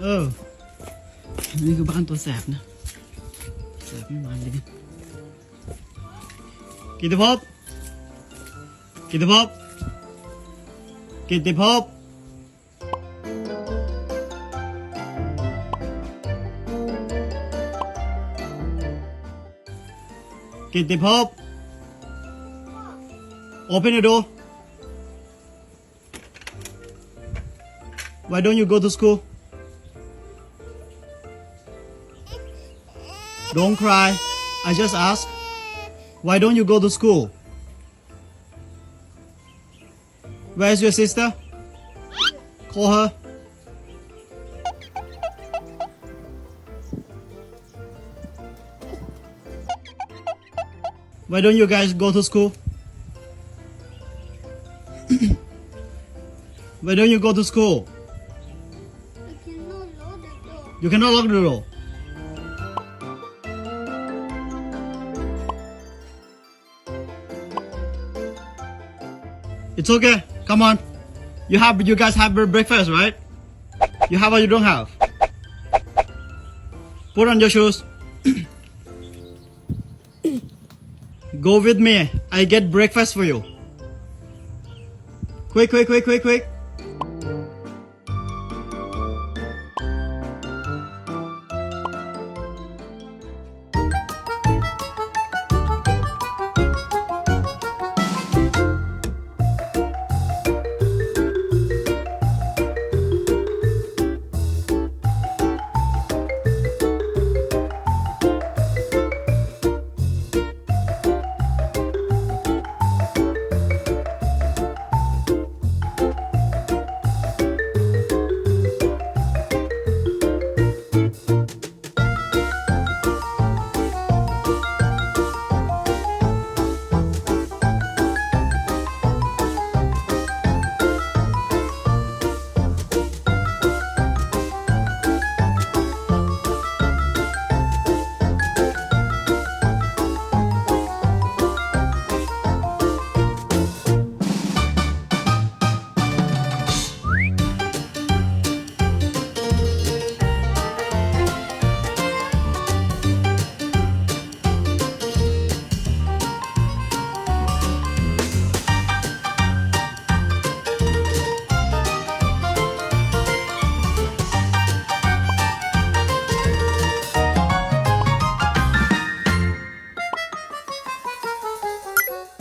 เออ นี่คือบ้านตัวแสบนะ แสบไม่มันเลยนะกิตติภพกิตติภพกิตติภพกิตติภพ Open the door. Why don't you go to school? Don't cry. I just asked. Why don't you go to school? Where's your sister? Call her. Why don't you guys go to school? Why don't you go to school? I cannot lock the door. You cannot lock the door. It's okay. Come on. You have you guys have breakfast, right? You have or you don't have? Put on your shoes. Go with me. I get breakfast for you. Quick, quick, quick, quick, quick.